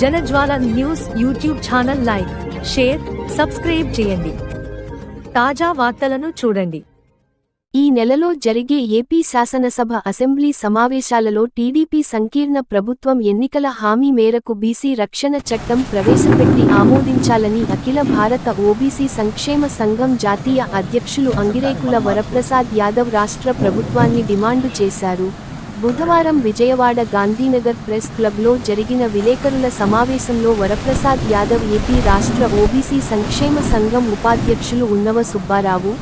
Janajwala news YouTube channel like share subscribe చేయండి. తాజా వార్తలను చూడండి. ఈ నెలలో జరిగే ఏపీ శాసనసభ అసెంబ్లీ సమావేశాలలో టీడీపీ సంకీర్ణ ప్రభుత్వం ఎన్నికల హామీ మేరకు బీసీ రక్షణ చట్టం ప్రవేశపెట్టి ఆమోదించాలని అఖిల భారత ఓబీసీ సంక్షేమ సంఘం జాతీయ అధ్యక్షులు అంగిరేకుల వరప్రసాద్ యాదవ్ రాష్ట్ర ప్రభుత్వాన్ని డిమాండు చేశారు. బుధవారం విజయవాడ గాంధీనగర్ ప్రెస్ క్లబ్లో జరిగిన విలేకరుల సమావేశంలో వరప్రసాద్ యాదవ్ ఏపీ రాష్ట్ర ఓబీసీ సంక్షేమ సంఘం ఉపాధ్యక్షులు ఉన్నవ సుబ్బారావు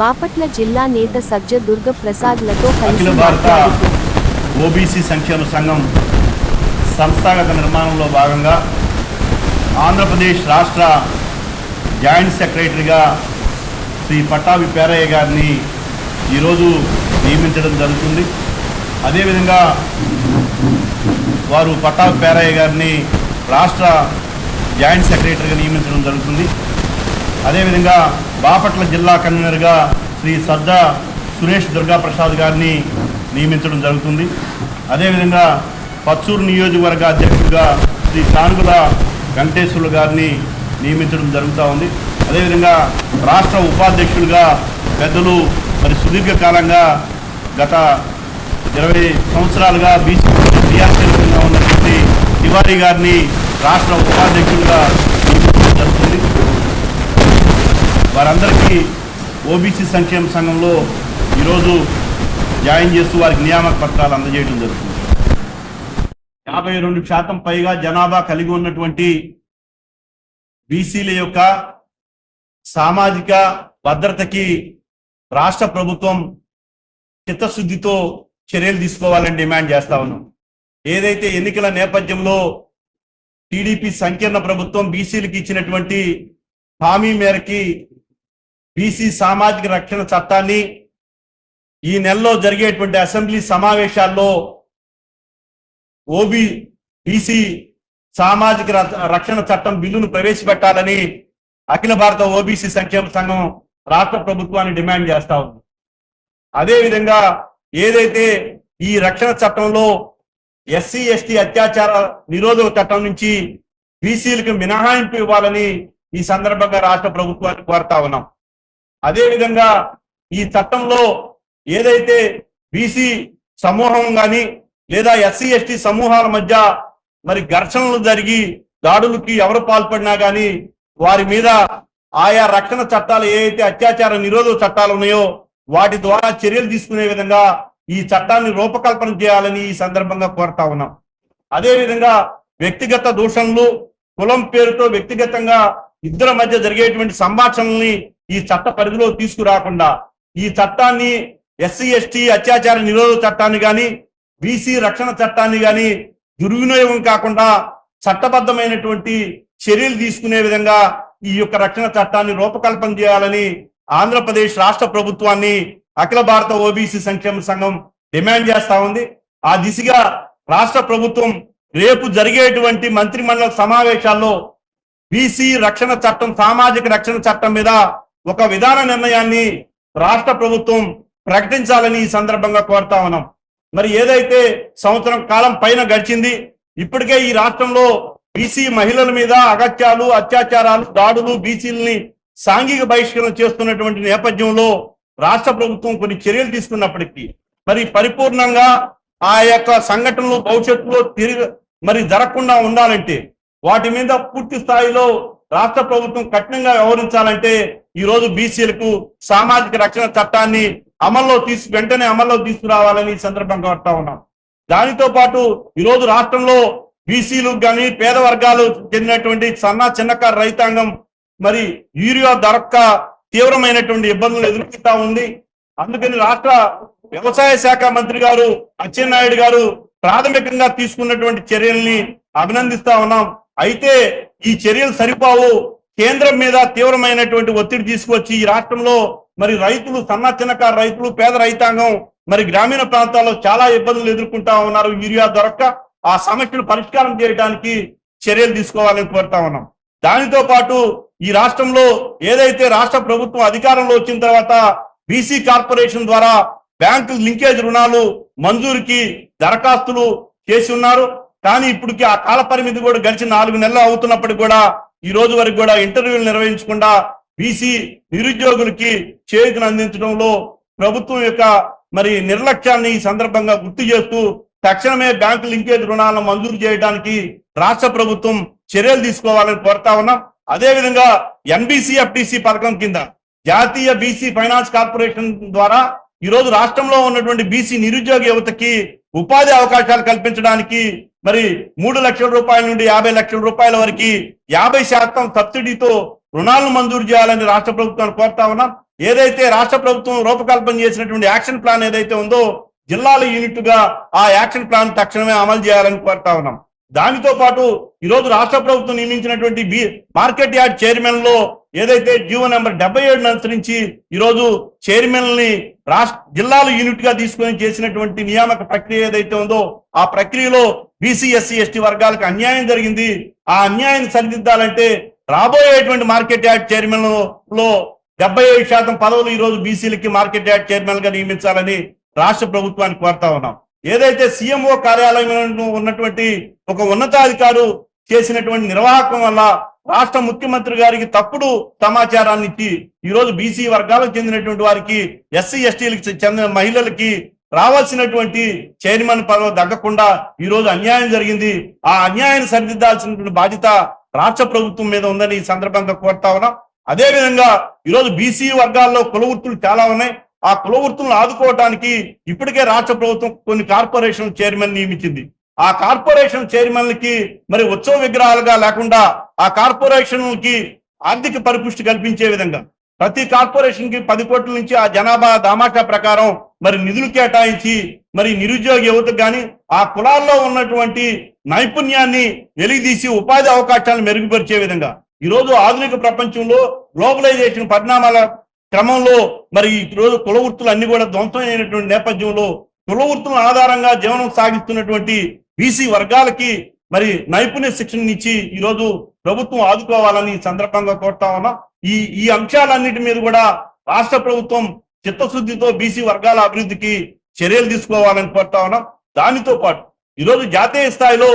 బాపట్ల జిల్లా నేత సజ్జ దుర్గ ప్రసాద్లతో కలిసి ఓబీసీ సంక్షేమ సంఘం సంస్థాగత నిర్మాణంలో భాగంగా ఆంధ్రప్రదేశ్ రాష్ట్ర జాయింట్ సెక్రటరీగా శ్రీ పట్టాభి పేరయ్య గారిని ఈరోజు నియమించడం జరుగుతుంది. అదేవిధంగా వారు పట్టాభి పేరయ్య గారిని రాష్ట్ర జాయింట్ సెక్రటరీగా నియమించడం జరుగుతుంది. అదేవిధంగా బాపట్ల జిల్లా కన్వీనర్గా శ్రీ సద్దా సురేష్ దుర్గాప్రసాద్ గారిని నియమించడం జరుగుతుంది. అదేవిధంగా పచ్చూరు నియోజకవర్గ అధ్యక్షుడిగా శ్రీ కానుగుల వెంకటేశ్వర్లు గారిని నియమించడం జరుగుతూ ఉంది. అదేవిధంగా రాష్ట్ర ఉపాధ్యక్షులుగా పెద్దలు మరి సుదీర్ఘకాలంగా గత ఇరవై సంవత్సరాలుగా బీసీ క్రియాశీలకంగా ఉన్నటువంటి తివారీ గారిని రాష్ట్ర ఉపాధ్యక్షులుగా జరుగుతుంది. వారందరికీ ఓబీసీ సంక్షేమ సంఘంలో ఈరోజు జాయిన్ చేస్తూ వారికి నియామక పత్రాలు అందజేయడం జరుగుతుంది. యాభై రెండు శాతం పైగా జనాభా కలిగి ఉన్నటువంటి బీసీల యొక్క సామాజిక భద్రతకి రాష్ట్ర ప్రభుత్వం చిత్తశుద్ధితో చర్యలు తీసుకోవాలని డిమాండ్ చేస్తా ఉన్నాం. ఏదైతే ఎన్నికల నేపథ్యంలో టీడీపీ సంకీర్ణ ప్రభుత్వం బీసీలకు ఇచ్చినటువంటి హామీ మేరకి బీసీ సామాజిక రక్షణ చట్టాన్ని ఈ నెలలో జరిగేటువంటి అసెంబ్లీ సమావేశాల్లో ఓబీ బీసీ సామాజిక ర- రక్షణ చట్టం బిల్లును ప్రవేశపెట్టాలని అఖిల భారత ఓబీసీ సంక్షేమ సంఘం రాష్ట్ర ప్రభుత్వాన్ని డిమాండ్ చేస్తా ఉంది. అదేవిధంగా ఏదైతే ఈ రక్షణ చట్టంలో ఎస్సీ ఎస్టీ అత్యాచార నిరోధక చట్టం నుంచి బీసీలకు మినహాయింపు ఇవ్వాలని ఈ సందర్భంగా రాష్ట్ర ప్రభుత్వాన్ని కోరుతా ఉన్నాం. అదేవిధంగా ఈ చట్టంలో ఏదైతే బీసీ సమూహం కానీ లేదా ఎస్సీ ఎస్టీ సమూహాల మధ్య మరి ఘర్షణలు జరిగి దాడులకి ఎవరు పాల్పడినా కానీ వారి మీద ఆయా రక్షణ చట్టాలు ఏవైతే అత్యాచార నిరోధక చట్టాలు ఉన్నాయో వాటి ద్వారా చర్యలు తీసుకునే విధంగా ఈ చట్టాన్ని రూపకల్పన చేయాలని ఈ సందర్భంగా కోరుతా ఉన్నాం. అదేవిధంగా వ్యక్తిగత దూషణలు కులం పేరుతో వ్యక్తిగతంగా ఇద్దరి మధ్య జరిగేటువంటి సంభాషణల్ని ఈ చట్ట పరిధిలో తీసుకురాకుండా ఈ చట్టాన్ని ఎస్సీ ఎస్టీ అత్యాచార నిరోధక చట్టాన్ని కానీ బీసీ రక్షణ చట్టాన్ని కానీ దుర్వినియోగం కాకుండా చట్టబద్ధమైనటువంటి చర్యలు తీసుకునే విధంగా ఈ యొక్క రక్షణ చట్టాన్ని రూపకల్పన చేయాలని ఆంధ్రప్రదేశ్ రాష్ట్ర ప్రభుత్వాన్ని అఖిల భారత ఓబీసీ సంక్షేమ సంఘం డిమాండ్ చేస్తా ఉంది. ఆ దిశగా రాష్ట్ర ప్రభుత్వం రేపు జరిగేటువంటి మంత్రిమండల సమావేశాల్లో బీసీ రక్షణ చట్టం సామాజిక రక్షణ చట్టం మీద ఒక విధాన నిర్ణయాన్ని రాష్ట్ర ప్రభుత్వం ప్రకటించాలని ఈ సందర్భంగా కోరుతా ఉన్నాం. మరి ఏదైతే సంవత్సరం కాలం పైన గడిచింది ఇప్పటికే ఈ రాష్ట్రంలో బీసీ మహిళల మీద అగత్యాలు అత్యాచారాలు దాడులు బీసీలని సాంఘిక బహిష్కరణ చేస్తున్నటువంటి నేపథ్యంలో రాష్ట్ర ప్రభుత్వం కొన్ని చర్యలు తీసుకున్నప్పటికీ మరి పరిపూర్ణంగా ఆ యొక్క సంఘటనలు భవిష్యత్తులో తిరిగి మరి జరగకుండా ఉండాలంటే వాటి మీద పూర్తి స్థాయిలో రాష్ట్ర ప్రభుత్వం కఠినంగా వ్యవహరించాలంటే ఈరోజు బీసీలకు సామాజిక రక్షణ చట్టాన్ని అమల్లో తీసు వెంటనే అమల్లో తీసుకురావాలని ఈ సందర్భంగా కోరుతా ఉన్నాం. దానితో పాటు ఈరోజు రాష్ట్రంలో బీసీలు కానీ పేద వర్గాలు చెందినటువంటి సన్న చిన్నకారు రైతాంగం మరి యూరియా దొరక్క తీవ్రమైనటువంటి ఇబ్బందులు ఎదుర్కొంటా ఉంది. అందుకని రాష్ట్ర వ్యవసాయ శాఖ మంత్రి గారు అచ్చెన్నాయుడు గారు ప్రాథమికంగా తీసుకున్నటువంటి చర్యల్ని అభినందిస్తా ఉన్నాం. అయితే ఈ చర్యలు సరిపోవు. కేంద్రం మీద తీవ్రమైనటువంటి ఒత్తిడి తీసుకొచ్చి ఈ రాష్ట్రంలో మరి రైతులు సన్న చిన్నకారు రైతులు పేద రైతాంగం మరి గ్రామీణ ప్రాంతాల్లో చాలా ఇబ్బందులు ఎదుర్కొంటా ఉన్నారు యూరియా దొరక్క ఆ సమస్యను పరిష్కారం చేయడానికి చర్యలు తీసుకోవాలని కోరుతా ఉన్నాం. దానితో పాటు ఈ రాష్ట్రంలో ఏదైతే రాష్ట్ర ప్రభుత్వం అధికారంలో వచ్చిన తర్వాత బీసీ కార్పొరేషన్ ద్వారా బ్యాంకు లింకేజ్ రుణాలు మంజూరుకి దరఖాస్తులు చేసి ఉన్నారు. కానీ ఇప్పటికి ఆ కాల పరిమితి కూడా గడిచి నాలుగు నెలలు అవుతున్నప్పటికి కూడా ఈ రోజు వరకు కూడా ఇంటర్వ్యూలు నిర్వహించకుండా బీసీ నిరుద్యోగులకి చేయూతను అందించడంలో ప్రభుత్వం యొక్క మరి నిర్లక్ష్యాన్ని ఈ సందర్భంగా గుర్తు చేస్తూ తక్షణమే బ్యాంకు లింకేజ్ రుణాలను మంజూరు చేయడానికి రాష్ట్ర ప్రభుత్వం చర్యలు తీసుకోవాలని కోరుతా ఉన్నాం. అదేవిధంగా ఎన్బిసి ఎఫ్టిసి పథకం కింద జాతీయ బీసీ ఫైనాన్స్ కార్పొరేషన్ ద్వారా ఈరోజు రాష్ట్రంలో ఉన్నటువంటి బీసీ నిరుద్యోగ యువతకి ఉపాధి అవకాశాలు కల్పించడానికి మరి మూడు లక్షల రూపాయల నుండి యాభై లక్షల రూపాయల వరకు యాభై శాతం సబ్సిడీతో రుణాలను మంజూరు చేయాలని రాష్ట్ర ప్రభుత్వాన్ని కోరుతా ఉన్నాం. ఏదైతే రాష్ట్ర ప్రభుత్వం రూపకల్పన చేసినటువంటి యాక్షన్ ప్లాన్ ఏదైతే ఉందో జిల్లాల యూనిట్గా ఆ యాక్షన్ ప్లాన్ తక్షణమే అమలు చేయాలని కోరుతా ఉన్నాం. దానితో పాటు ఈరోజు రాష్ట్ర ప్రభుత్వం నియమించినటువంటి బి మార్కెట్ యార్డ్ చైర్మన్లో ఏదైతే జీవో నెంబర్ డెబ్బై ఏడు అనుసరించి ఈరోజు చైర్మన్ని రాష్ట్ర జిల్లాల యూనిట్గా తీసుకొని చేసినటువంటి నియామక ప్రక్రియ ఏదైతే ఉందో ఆ ప్రక్రియలో బీసీ ఎస్సీ ఎస్టీ వర్గాలకు అన్యాయం జరిగింది. ఆ అన్యాయాన్ని సరిదిద్దాలంటే రాబోయేటువంటి మార్కెట్ యార్డ్ చైర్మన్లో డెబ్బై ఏడు శాతం పదవులు ఈ రోజు బీసీలకి మార్కెట్ యార్డ్ చైర్మన్గా నియమించాలని రాష్ట్ర ప్రభుత్వాన్ని కోరుతా ఉన్నాం. ఏదైతే సీఎంఓ కార్యాలయంలో ఉన్నటువంటి ఒక ఉన్నతాధికారు చేసినటువంటి నిర్వాహకం వల్ల రాష్ట్ర ముఖ్యమంత్రి గారికి తప్పుడు సమాచారాన్ని ఇచ్చి ఈరోజు బీసీ వర్గాలకు చెందినటువంటి వారికి ఎస్సీ ఎస్టీలకు చెందిన మహిళలకి రావాల్సినటువంటి చైర్మన్ పదవి దక్కకుండా ఈరోజు అన్యాయం జరిగింది. ఆ అన్యాయాన్ని సరిదిద్దాల్సినటువంటి బాధ్యత రాష్ట్ర ప్రభుత్వం మీద ఉందని ఈ సందర్భంగా కోరుతా ఉన్నాం. అదే విధంగా ఈరోజు బీసీ వర్గాల్లో కుల వృత్తులు చాలా ఉన్నాయి. ఆ కుల వృత్తులను ఆదుకోవడానికి ఇప్పటికే రాష్ట్ర ప్రభుత్వం కొన్ని కార్పొరేషన్ చైర్మన్ నియమించింది. ఆ కార్పొరేషన్ చైర్మన్లకి మరి ఉత్సవ విగ్రహాలుగా లేకుండా ఆ కార్పొరేషన్కి ఆర్థిక పరిపుష్టి కల్పించే విధంగా ప్రతి కార్పొరేషన్కి పది కోట్ల నుంచి ఆ జనాభా దామాషా ప్రకారం మరి నిధులు కేటాయించి మరి నిరుద్యోగ యువతకు కానీ ఆ కులాల్లో ఉన్నటువంటి నైపుణ్యాన్ని వెలిగితీసి ఉపాధి అవకాశాలను మెరుగుపరిచే విధంగా. ఈ రోజు ఆధునిక ప్రపంచంలో గ్లోబలైజేషన్ పరిణామాల క్రమంలో మరి ఈ రోజు కుల వృత్తులు అన్ని కూడా ధ్వంసం అయినటువంటి నేపథ్యంలో కుల వృత్తుల ఆధారంగా జీవనం సాగిస్తున్నటువంటి బీసీ వర్గాలకి మరి నైపుణ్య శిక్షణ ఇచ్చి ఈరోజు ప్రభుత్వం ఆదుకోవాలని సందర్భంగా కోరుతా ఉన్నాం. ఈ ఈ అంశాలన్నిటి మీద కూడా రాష్ట్ర ప్రభుత్వం చిత్తశుద్ధితో బీసీ వర్గాల అభివృద్ధికి చర్యలు తీసుకోవాలని కోరుతా ఉన్నాం. దానితో పాటు ఈరోజు జాతీయ స్థాయిలో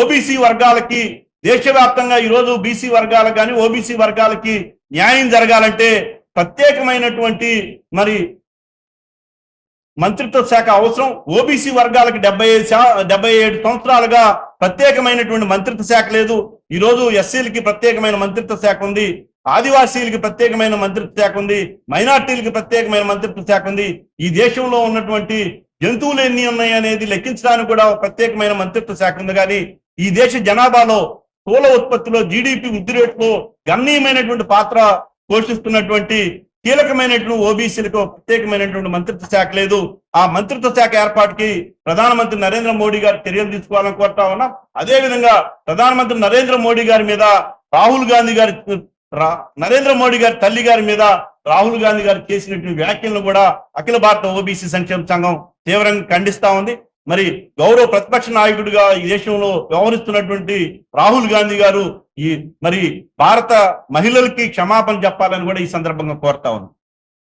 ఓబీసీ వర్గాలకి దేశవ్యాప్తంగా ఈరోజు బీసీ వర్గాలకు కానీ ఓబీసీ వర్గాలకి న్యాయం జరగాలంటే ప్రత్యేకమైనటువంటి మరి మంత్రిత్వ శాఖ అవసరం. ఓబీసీ వర్గాలకు డెబ్బై ఐదు శా డెబ్బై ఏడు సంవత్సరాలుగా ప్రత్యేకమైనటువంటి మంత్రిత్వ శాఖ లేదు. ఈ రోజు ఎస్సీలకి ప్రత్యేకమైన మంత్రిత్వ శాఖ ఉంది. ఆదివాసీలకి ప్రత్యేకమైన మంత్రిత్వ శాఖ ఉంది. మైనార్టీలకి ప్రత్యేకమైన మంత్రిత్వ శాఖ ఉంది. ఈ దేశంలో ఉన్నటువంటి జంతువులు ఎన్ని ఉన్నాయి అనేది లెక్కించడానికి కూడా ప్రత్యేకమైన మంత్రిత్వ శాఖ ఉంది. కానీ ఈ దేశ జనాభాలో స్థూల ఉత్పత్తిలో జీడిపి వృద్ధి రేటులో గణనీయమైనటువంటి పాత్ర పోషిస్తున్నటువంటి కీలకమైనటువంటి ఓబీసీలకు ప్రత్యేకమైనటువంటి మంత్రిత్వ శాఖ లేదు. ఆ మంత్రిత్వ శాఖ ఏర్పాటుకి ప్రధానమంత్రి నరేంద్ర మోడీ గారు చర్యలు తీసుకోవాలని కోరుతా ఉన్నాం. అదే విధంగా ప్రధానమంత్రి నరేంద్ర మోడీ గారి మీద రాహుల్ గాంధీ గారి రా- నరేంద్ర మోడీ గారి తల్లి గారి మీద రాహుల్ గాంధీ గారు చేసినటువంటి వ్యాఖ్యలను కూడా అఖిల భారత ఓబీసీ సంక్షేమ సంఘం తీవ్రంగా ఖండిస్తా ఉంది. మరి గౌరవ ప్రతిపక్ష నాయకుడిగా ఈ దేశంలో వ్యవహరిస్తున్నటువంటి రాహుల్ గాంధీ గారు ఈ మరి భారత మహిళలకి క్షమాపణ చెప్పాలని కూడా ఈ సందర్భంగా కోరుతా ఉంది